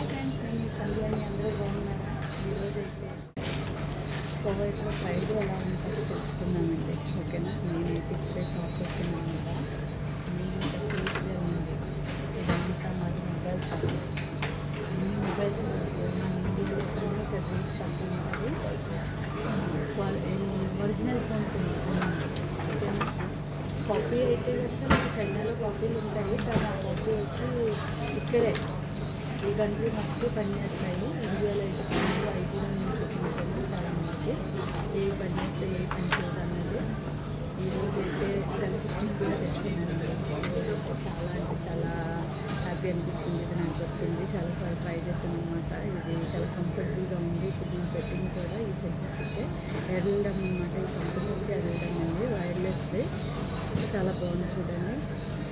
Hi friends నేను సంధ్య అని అందరూ బాగున్నారా? ఈరోజు అయితే కోవైట్లో ప్రైజ్ ఎలా ఉంటుందో తెలుసుకుందామండి. ఓకేనా? నేనైతే ఇప్పుడే షాప్ వచ్చిందనమాట నేను ఇంకా సేఫ్గా ఉంది ఇదంతా మాది మొబైల్ షాప్ అన్ని మొబైల్స్ ఇండియాలో షాప్ ఉన్నది. ఒరిజినల్ ఫోన్స్ ఓకేనా? కాపీ అయితే అసలు చైనాలో కాపీలు ఉంటాయి. కానీ ఆ కాపీ వచ్చి ఇక్కడే ఈ కంట్రీ మొత్తం పనిచేస్తాయి ఇండియాలో అయితే పనులు ఐటీ నేను చూపించాను చాలా మందికి ఏ పని చేస్తే ఏ పని చేయాలన్నది ఈరోజు అయితే సెల్ఫ్ స్టిక్ కూడా తెచ్చుకున్నాను చాలా అంటే చాలా హ్యాపీ అనిపించింది ఇది నాకు దొరికింది చాలాసార్లు ట్రై చేశాను అనమాట ఇది చాలా కంఫర్టబుల్గా ఉంది. ఇప్పుడు నేను పెట్టింది కూడా ఈ సెల్ఫ్ స్టిక్ ఎర్రడం అనమాట ఈ కంపెనీ వచ్చి ఎర్రడం ఉంది వైర్లెస్ది చాలా బాగుంది చూడండి.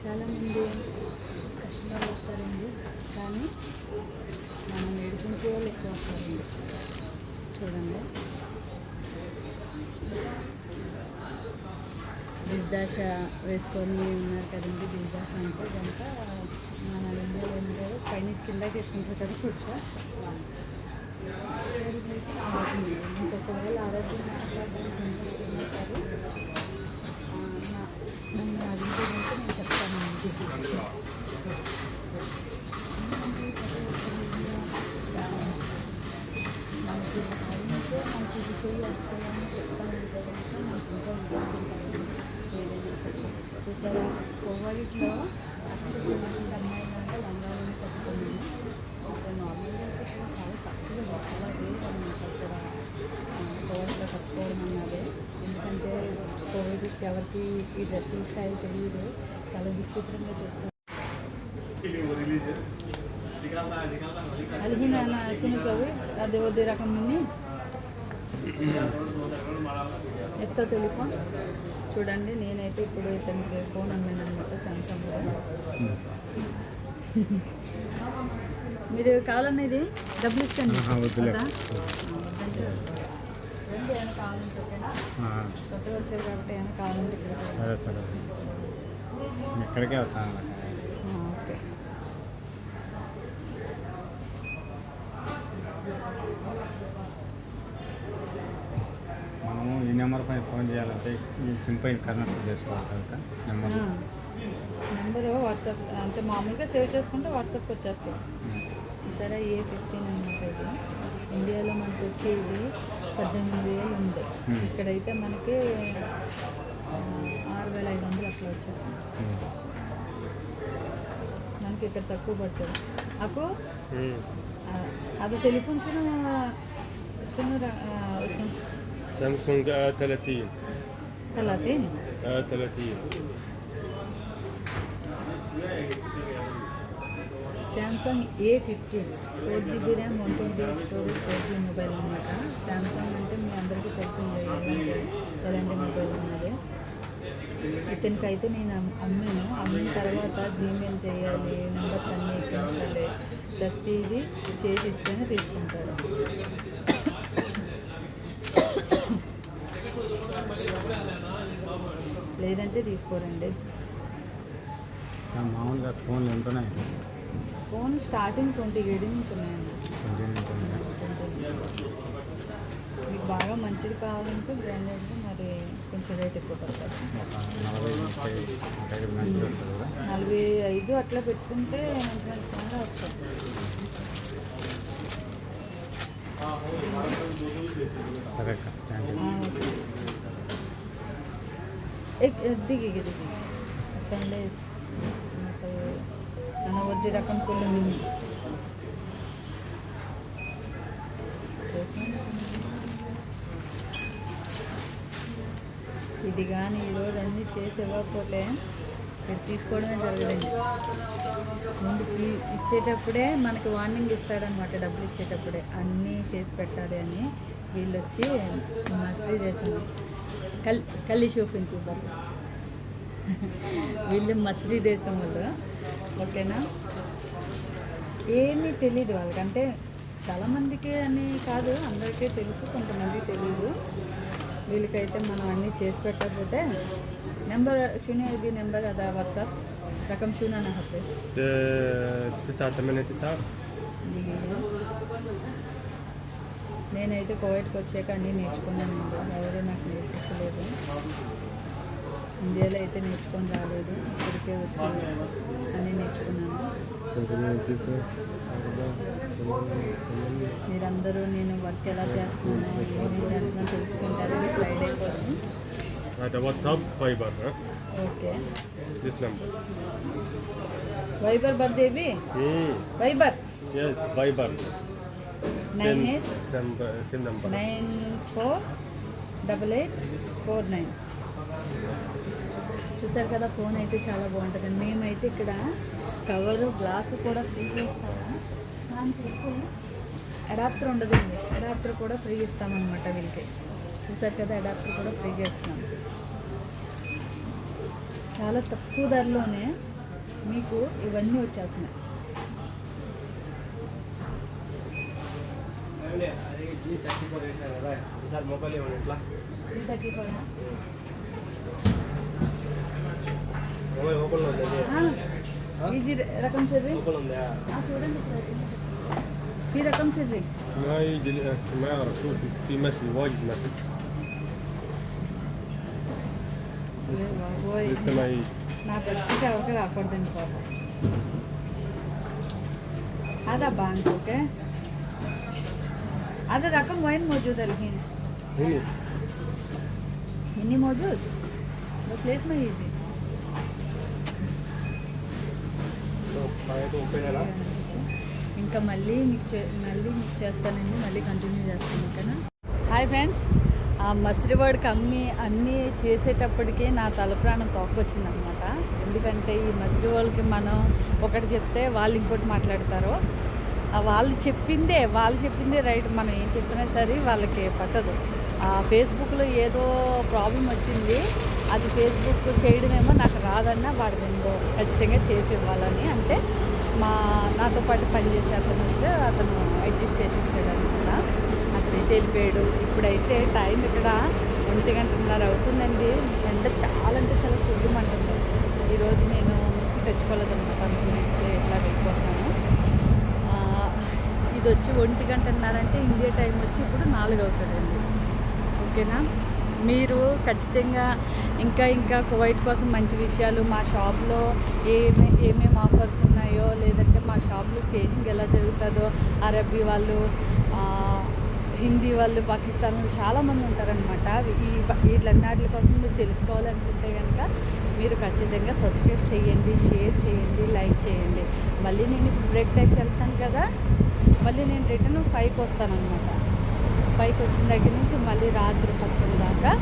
చాలామంది కస్టమర్లు వస్తారండి కానీ మనం నేర్పించే వాళ్ళు ఎక్కువ వస్తారండి. చూడండి. బిజ్దాష వేసుకొని ఉన్నారు కదండి బిజ్దాష అంటే కనుక మన ఇండియాలో పైనుంచి కిందకి వేసుకుంటారు కదా కుట్ట సరే చూసారా కోవైట్లో అచ్చటువంటి అమ్మాయిలు అంటే లంగాలను కట్టుకున్నాను సో నార్మల్గా అయితే ఇక్కడ చాలా తక్కువ చాలా రేట్ అనమాట ఇక్కడ కోవైట్లో కట్టుకోవడం అన్నది ఎందుకంటే కోవిడ్కి ఎవరికి ఈ డ్రెస్సింగ్ స్టైల్ తెలియదు చాలా విచిత్రంగా చేస్తారు అలిగిన సును సవి అదే వద్దే రకం మిన్ని ఎత్తో టెలిఫోన్ చూడండి నేనైతే ఇప్పుడు ఇతనికి ఫోన్ అమ్మాను అనమాట సామ్సంగ్లో మీరు కావాలన్నా ఇది డబ్బులు ఇస్తాను కావాలంటే కొత్తగా వచ్చారు కాబట్టి ఏమైనా కావాలంటే రండి. సరే సరే. వస్తాను. ఓకే. మనము ఈ నెంబర్ పైన ఫోన్ చేయాలంటే ఈ సిమ్ పైన కనెక్ట్ చేసుకోవాలి కనుక నెంబర్. నెంబర్ వాట్సాప్ అంటే మామూలుగా సేవ్ చేసుకుంటే వాట్సాప్కి వచ్చేస్తాం సరే ఏ ఫిఫ్టీన్ అనమాట ఇది? ఇండియాలో మనకి వచ్చి ఇది పద్దెనిమిది వేలు ఉంది. ఇక్కడైతే మనకి ఆరు వేల ఐదు వందలు అట్లా వచ్చేస్తుంది మనకి ఇక్కడ తక్కువ పడుతుంది. అప్పు? అది టెలిఫోన్ సును సును سامسونج A 30 ثلاثين A 30 Samsung A fifteen four GB RAM one twenty storage four G mobile అనమాట శాంసంగ్ అంటే మీ అందరికీ తెలిసిందే ఎలాంటి ఎలాంటి మొబైల్ ఉన్నది ఇతనికి అయితే నేను అమ్- అమ్మాను అమ్మిన తర్వాత జీమెయిల్ చేయాలి నెంబర్స్ అన్నీ ఎక్కించాలి ప్రతిదీ చేసి ఇస్తేనే తీసుకుంటారు లేదంటే తీసుకోరండి. మామూలుగా ఫోన్లు ఉంటున్నాయి ఫోన్ స్టార్టింగ్ ట్వంటీ ఏడు నుంచి ఉన్నాయండి. మీకు బాగా మంచిది కావాలంటే బ్రాండెడ్ మరి కొంచెం రేట్ ఎక్కువ పడుతుంది నలభై ఐదు అట్లా పెట్టుకుంటే మంచి మంచి ఫోన్గా వస్తుంది సరే అక్క థ్యాంక్ యూ ఆ, ఓకే. দিকে গিয়ে দিকে সন্ডে নবদ্বীর এখন করলে ఇది కానీ ఈరోజు అన్నీ చేసి ఇవ్వకపోతే ఇది తీసుకోవడమే జరగలేదు ముందు ఇచ్చేటప్పుడే మనకి వార్నింగ్ ఇస్తాడనమాట డబ్బులు ఇచ్చేటప్పుడే అన్నీ చేసి పెట్టాలి అని వీళ్ళు వచ్చి మస్టీ చేసినాం కల్ కల్లి షూఫింగ్ ఇవ్వాలి వీళ్ళు మసిరి దేశం వాళ్ళు. ఓకేనా? ఏమీ తెలియదు వాళ్ళకంటే చాలామందికి అని కాదు అందరికీ తెలుసు కొంతమందికి తెలియదు వీళ్ళకైతే మనం అన్నీ చేసి పెట్టకపోతే నెంబర్ శూన్య ఇది నెంబర్ అదా వాట్సాప్? రకం శూన్య నా హత్తే నేనైతే కోవిడ్కి వచ్చాక అన్నీ నేర్చుకున్నాను ఎవరు నాకు నేర్పించలేదు. ఇండియాలో అయితే నేర్చుకొని రాలేదు. ఇక్కడికే వచ్చి అన్నీ నేర్చుకున్నాను. మీరందరూ నేను వర్క్ ఎలా చేస్తున్నాను ఏమేమి చేస్తున్నాను తెలుసుకుంటారు. ఫ్రైడే కోసం. వైబర్ బర్దేవి వైబర్ వైబర్ nine eight nine four double eight four nine చూసారు కదా ఫోన్ అయితే చాలా బాగుంటుంది. మేమైతే ఇక్కడ కవరు గ్లాసు కూడా ఫ్రీ చేస్తాము. అడాప్టర్ ఉండదండి అడాప్టర్ కూడా ఫ్రీ ఇస్తామన్నమాట వీళ్ళకి. చూసారు కదా అడాప్టర్ కూడా ఫ్రీ చేస్తున్నాం చాలా తక్కువ ధరలోనే మీకు ఇవన్నీ వచ్చేస్తున్నాయి. రకం సిర్రి ఆ, చూడండి ఈ రకం సిర్రి ما يجي ما يعرف شوف في مسج واجد مسج ఏ బాబోయ్. لسه ما يجي నా పరిస్థితి ఎవరికి రాకూడదండి పాపం هذا بانك اوكي అదే రకం వైన్ మోజూద్ है लेकिन। మోజూద్ मौजूद? बस ఇంకా మళ్ళీ మీకు మళ్ళీ మీకు చేస్తానండి మళ్ళీ కంటిన్యూ చేస్తాను ఓకేనా హాయ్ ఫ్రెండ్స్ ఆ మసిరివాడు కమ్మి అన్నీ చేసేటప్పటికే నా తల ప్రాణం తోకొచ్చింది అనమాట ఎందుకంటే ఈ మసిరివాళ్ళకి మనం ఒకటి చెప్తే వాళ్ళు ఇంకోటి మాట్లాడతారు వాళ్ళు చెప్పిందే వాళ్ళు చెప్పిందే రైట్. మనం ఏం చెప్పినా సరే వాళ్ళకి పట్టదు. ఆ ఫేస్బుక్లో ఏదో ప్రాబ్లం వచ్చింది అది ఫేస్బుక్ చేయడమేమో నాకు రాదన్నా వాడు నేను ఖచ్చితంగా చేసి ఇవ్వాలని. అంటే మా నాతో పాటు పనిచేసే అతను వస్తే అతను అడ్జస్ట్ చేసి ఇచ్చాడు అనమాట అతను అయితే వెళ్ళిపోయాడు ఇప్పుడైతే టైం ఇక్కడ ఒంటి గంటన్నర అవుతుందండి. ఎండ చాలా అంటే చాలా సుద్దమంటుంది ఈరోజు నేను ముసుగు తెచ్చుకోలేదన్నమాట అనుకుని ఇది వచ్చి ఒంటి గంటన్నారంటే ఇండియా టైం వచ్చి ఇప్పుడు నాలుగు అవుతుందండి ఓకేనా? మీరు ఖచ్చితంగా ఇంకా ఇంకా కువైట్ కోసం మంచి విషయాలు మా షాప్లో ఏమే ఏమేమి ఆఫర్స్ ఉన్నాయో లేదంటే మా షాప్లో సేలింగ్ ఎలా జరుగుతుందో అరబీ వాళ్ళు హిందీ వాళ్ళు పాకిస్తాన్ వాళ్ళు చాలామంది ఉంటారనమాట ఈ వీటిలన్నిటి కోసం మీరు తెలుసుకోవాలనుకుంటే కనుక మీరు ఖచ్చితంగా సబ్స్క్రైబ్ చేయండి షేర్ చేయండి లైక్ చేయండి. మళ్ళీ నేను ఇప్పుడు బ్రేక్ టైంకి వెళ్తాను కదా. మళ్ళీ నేను రిటర్న్ ఫైవ్కి వస్తానన్నమాట. ఫైవ్కి వచ్చిన దగ్గర నుంచి మళ్ళీ రాత్రి పక్కన దాకా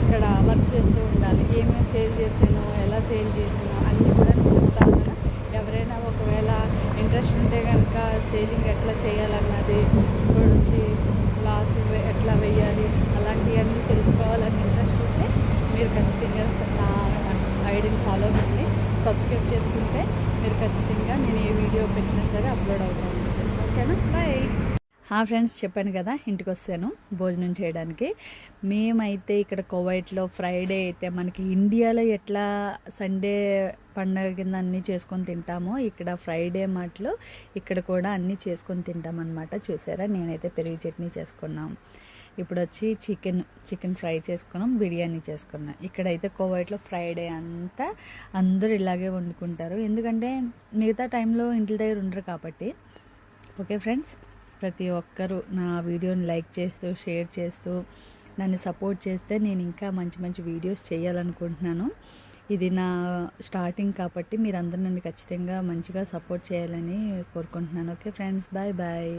అక్కడ వర్క్ చేస్తూ ఉండాలి. ఏమేమి సేల్ చేసాను ఎలా సేల్ చేసాను అన్నీ కూడా నేను చెప్తాను కదా ఎవరైనా ఒకవేళ ఇంట్రెస్ట్ ఉంటే కనుక సేలింగ్ ఎట్లా చేయాలన్నది ఇప్పుడు వచ్చి లాస్ ఎట్లా వేయాలి అలాంటివన్నీ తెలుసుకోవాలని ఇంట్రెస్ట్ ఉంటే మీరు ఖచ్చితంగా నా ఐడిని ఫాలో కండి సబ్స్క్రైబ్ చేసుకుంటే మీరు ఖచ్చితంగా నేను ఏ వీడియో పెట్టినా సరే అప్లోడ్ అవుతాను. ఓకేనా? బాయ్ హా ఫ్రెండ్స్ చెప్పాను కదా ఇంటికి వస్తాను భోజనం చేయడానికి. మేమైతే ఇక్కడ కోవైట్లో ఫ్రైడే అయితే మనకి ఇండియాలో ఎట్లా సండే పండగ కింద అన్నీ చేసుకొని తింటామో ఇక్కడ ఫ్రైడే మాటలు ఇక్కడ కూడా అన్నీ చేసుకొని తింటాం అనమాట చూసారా? నేనైతే పెరుగు చట్నీ చేసుకున్నాం. ఇప్పుడు వచ్చి చికెన్ చికెన్ ఫ్రై చేసుకున్నాం బిర్యానీ చేసుకున్నాం. ఇక్కడైతే కోవైట్లో ఫ్రైడే అంతా అందరూ ఇలాగే వండుకుంటారు. ఎందుకంటే మిగతా టైంలో ఇంటి దగ్గర ఉండరు కాబట్టి ఓకే ఫ్రెండ్స్? ప్రతి ఒక్కరూ నా వీడియోని లైక్ చేస్తూ షేర్ చేస్తూ నన్ను సపోర్ట్ చేస్తే నేను ఇంకా మంచి మంచి వీడియోస్ చేయాలనుకుంటున్నాను. ఇది నా స్టార్టింగ్ కాబట్టి మీరందరూ నన్ను ఖచ్చితంగా మంచిగా సపోర్ట్ చేయాలని కోరుకుంటున్నాను. Okay friends? Bye bye.